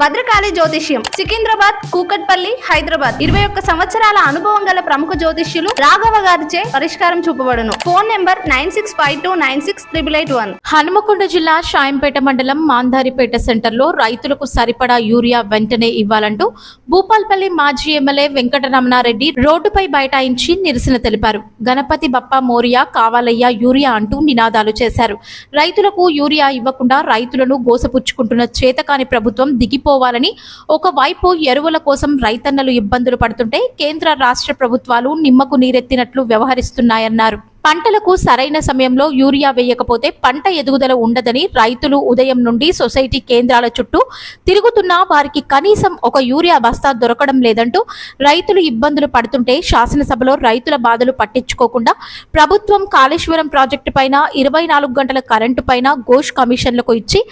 భద్రకాళి జ్యోతిష్యం సికింద్రాబాద్ కూకట్పల్లి హైదరాబాద్. ఇరవై ఒక్క సంవత్సరాల అనుభవం గల ప్రముఖ జ్యోతిష్యులు రాఘవ గారిచే పరిష్కారం చూపబడును. Phone number nine six five two nine six triple eight one. Hanumakonda జిల్లా షాయంపేట మండలం మాంధారిపేట సెంటర్లో రైతులకు సరిపడా యూరియా వెంటనే ఇవ్వాలంటూ భూపాల్పల్లి మాజీ ఎమ్మెల్యే వెంకటరమణారెడ్డి రోడ్డుపై బైఠాయించి నిరసన తెలిపారు. గణపతి బప్ప మోరియా కావాలయ్య యూరియా అంటూ నినాదాలు చేశారు. రైతులకు యూరియా ఇవ్వకుండా రైతులను గోసపుచ్చుకుంటున్న చేతకాని ప్రభుత్వం దిగిపోవాలని ఒకవైపు ఎరువుల కోసం రైతన్నలు ఇబ్బందులు పడుతుంటే కేంద్ర రాష్ట్ర ప్రభుత్వాలు నిమ్మకు నీరెత్తినట్లు వ్యవహరిస్తున్నాయన్నారు. పంటలకు సరైన సమయంలో యూరియా వేయకపోతే పంట ఎదుగుదల ఉండదని రైతులు ఉదయం నుండి సొసైటీ కేంద్రాల చుట్టూ తిరుగుతున్నా వారికి కనీసం ఒక యూరియా బస్తా దొరకడం లేదంటూ రైతులు ఇబ్బందులు పడుతుంటే శాసనసభలో రైతుల బాధలు పట్టించుకోకుండా ప్రభుత్వం కాళేశ్వరం ప్రాజెక్టు పైన ఇరవై నాలుగు గంటల కరెంటు పైన ఘోష్ కమిషన్లకు ఇచ్చి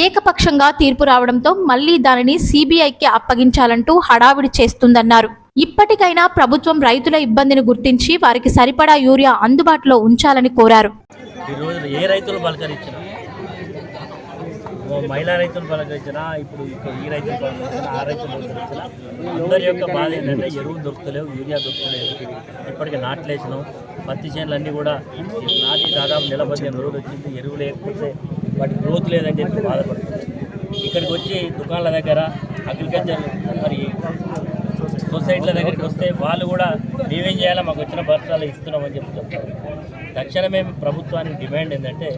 ఏకపక్షంగా తీర్పు రావడంతో మళ్ళీ దానిని సిబిఐకి అప్పగించాలంటూ హడావిడి చేస్తుందన్నారు. ఇప్పటికైనా ప్రభుత్వం రైతుల ఇబ్బందిని గుర్తించి వారికి సరిపడా యూరియా అందుబాటులో ఉంచాలని కోరారు. ఏ రైతులు పలకరించినా మహిళా రైతులు పలకరించినా ఇప్పుడు ఈ రైతులు పలకరించినా ఆ రైతులు పలకరించినా అందరి యొక్క బాధ ఏంటంటే ఎరువు దొరుకుతలేవు యూరియా దొరుకుతలేదు. ఇప్పటికి నాట్లేసినాం. పత్తి చేనులు అన్నీ కూడా నాటి దాదాపు నెల పదిహేను రోజులు వచ్చింది. ఎరువు లేకపోతే వాటి గ్రోత్ లేదని చెప్పి బాధపడుతుంది ఇక్కడికి వచ్చి దుకాణాల దగ్గర అగ్రికల్చర్ మరి సొసైటీల దగ్గరికి వస్తే వాళ్ళు కూడా మేమేం చేయాలో? మాకు వచ్చిన బస్తాలు ఇస్తున్నామని చెప్పి చెప్తారు. తక్షణమే ప్రభుత్వానికి డిమాండ్ ఏంటంటే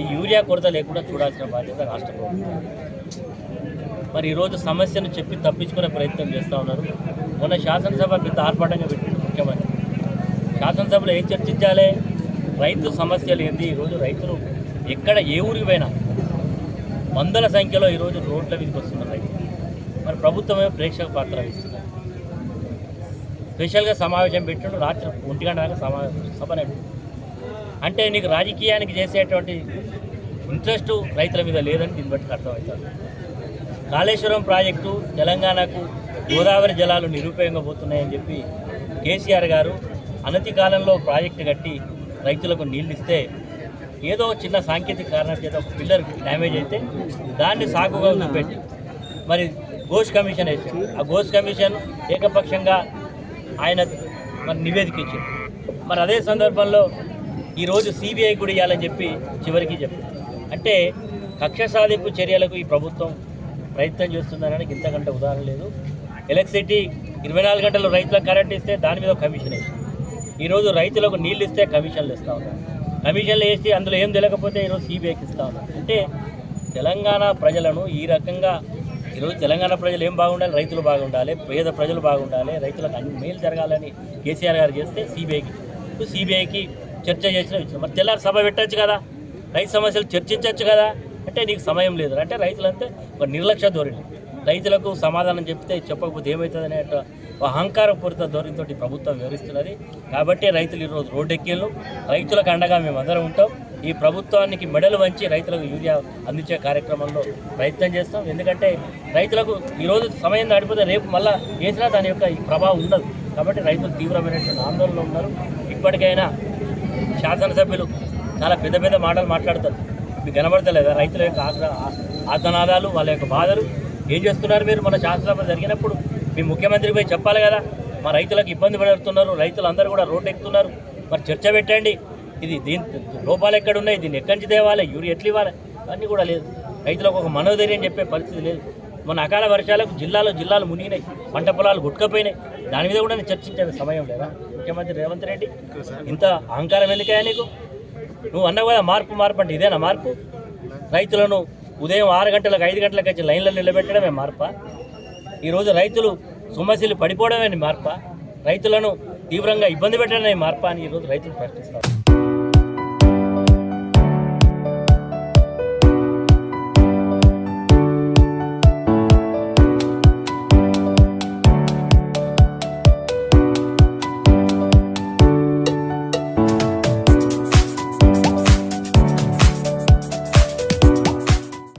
ఈ యూరియా కొరత లేకుండా చూడాల్సిన బాధ్యత రాష్ట్ర ప్రభుత్వం. మరి ఈరోజు సమస్యను చెప్పి తప్పించుకునే ప్రయత్నం చేస్తూ ఉన్నారు. మొన్న శాసనసభ పెద్ద ఆర్భాటంగా పెట్టింది ముఖ్యమంత్రి. శాసనసభలో ఏం చర్చించాలి? రైతు సమస్యలు ఏంది? ఈరోజు రైతులు ఎక్కడ ఏ ఊరికి పోయినా వందల సంఖ్యలో ఈరోజు రోడ్ల మీదకి వస్తున్నారు రైతులు. మరి ప్రభుత్వమే ప్రేక్షక పాత్ర ఇస్తుంది స్పెషల్గా సమావేశం పెట్టిండు రాత్రి ఒంటి గంట దాకా సమావేశం సభ అంటే నీకు రాజకీయానికి చేసేటువంటి ఇంట్రెస్ట్ రైతుల మీద లేదని దీన్ని బట్టి అర్థమవుతుంది. కాళేశ్వరం ప్రాజెక్టు తెలంగాణకు గోదావరి జలాలు నిరుపయోగంగా పోతున్నాయని చెప్పి కేసీఆర్ గారు అనతి కాలంలో ప్రాజెక్టు కట్టి రైతులకు నీళ్ళు ఇస్తే ఏదో చిన్న సాంకేతిక కారణం చేత ఒక పిల్లర్ డ్యామేజ్ అయితే దాన్ని సాగుగా పెట్టి మరి ఘోష్ కమిషన్ వేసాడు ఆ ఘోష్ కమిషన్ ఏకపక్షంగా ఆయన మరి నివేదిక ఇచ్చారు. మరి అదే సందర్భంలో ఈరోజు సిబిఐ కూడా ఇవ్వాలని చెప్పి చివరికి చెప్పారు. అంటే కక్ష సాధింపు చర్యలకు ఈ ప్రభుత్వం ప్రయత్నం చేస్తుందనడానికి ఇంతకంటే ఉదాహరణ లేదు. ఎలక్ట్రిసిటీ ఇరవై నాలుగు గంటలు రైతులకు కరెంట్ ఇస్తే దాని మీద కమిషన్ వేసి ఈరోజు రైతులకు నీళ్ళు ఇస్తే కమిషన్లు ఇస్తూ ఉన్నారు. కమిషన్లు వేసి అందులో ఏం తెలియకపోతే ఈరోజు సిబిఐకి ఇస్తూ ఉన్నారు. అంటే తెలంగాణ ప్రజలను ఈ రకంగా ఈరోజు తెలంగాణ ప్రజలు ఏం బాగుండాలి? రైతులు బాగుండాలి పేద ప్రజలు బాగుండాలి రైతులకు అన్ని మేలు జరగాలని కేసీఆర్ గారు చేస్తే సిబిఐకి సిబిఐకి చర్చ చేసిన ఇచ్చిన మరి తెల్లారి సభ పెట్టచ్చు కదా? రైతు సమస్యలు చర్చించవచ్చు కదా? అంటే నీకు సమయం లేదు. అంటే రైతులంతా ఒక నిర్లక్ష్య ధోరణి. రైతులకు సమాధానం చెప్తే చెప్పకపోతే ఏమవుతుంది అనే అహంకారపూరిత ధోరణితో ప్రభుత్వం వివరిస్తున్నది కాబట్టి రైతులు ఈరోజు రోడ్డెక్కిళ్ళు. రైతులకు అండగా మేము అందరం ఉంటాం. ఈ ప్రభుత్వానికి మెడలు వంచి రైతులకు యూరియా అందించే కార్యక్రమంలో ప్రయత్నం చేస్తాం. ఎందుకంటే రైతులకు ఈరోజు సమయం దాటిపోతే రేపు మళ్ళా వేసినా దాని యొక్క ఈ ప్రభావం ఉండదు. కాబట్టి రైతులు తీవ్రమైనటువంటి ఆందోళనలో ఉన్నారు. ఇప్పటికైనా శాసనసభ్యులు చాలా పెద్ద పెద్ద మాటలు మాట్లాడతారు. మీకు కనబడతలేదా? రైతుల యొక్క ఆగ్ర- వాళ్ళ యొక్క బాధలు. ఏం చేస్తున్నారు మీరు? మన శాసనసభ జరిగినప్పుడు మీ ముఖ్యమంత్రి పోయి చెప్పాలి కదా. మా రైతులకు ఇబ్బంది పడుతున్నారు. రైతులు అందరూ కూడా రోడ్డు ఎక్కుతున్నారు. మరి చర్చ పెట్టండి. ఇది దీని లోపాలు ఎక్కడున్నాయి దీన్ని ఎక్కడి నుంచి తేవాలి? యూరి ఎట్లు ఇవ్వాలి? అన్నీ కూడా లేదు. రైతులకు ఒక మనోధైర్యం చెప్పే పరిస్థితి లేదు. మన అకాల వర్షాలకు జిల్లాలో జిల్లాలు మునిగినాయి. పంట పొలాలు గుట్టుకపోయినాయి. దాని మీద కూడా నేను చర్చించే సమయం లేదా? ముఖ్యమంత్రి రేవంత్ రెడ్డి ఇంత అహంకారం ఎందుకయ్యా నీకు? నువ్వు అన్నావు కదా మార్పు మార్పు అంటే ఇదేనా మార్పు? రైతులను ఉదయం ఆరు గంటలకు ఐదు గంటలకు వచ్చి లైన్లో నిలబెట్టడమే మార్ప? ఈరోజు రైతులు సమస్యలు పడిపోవడమే మార్ప? రైతులను తీవ్రంగా ఇబ్బంది పెట్టడమే మార్పా అని ఈరోజు రైతులు ప్రశ్నిస్తారు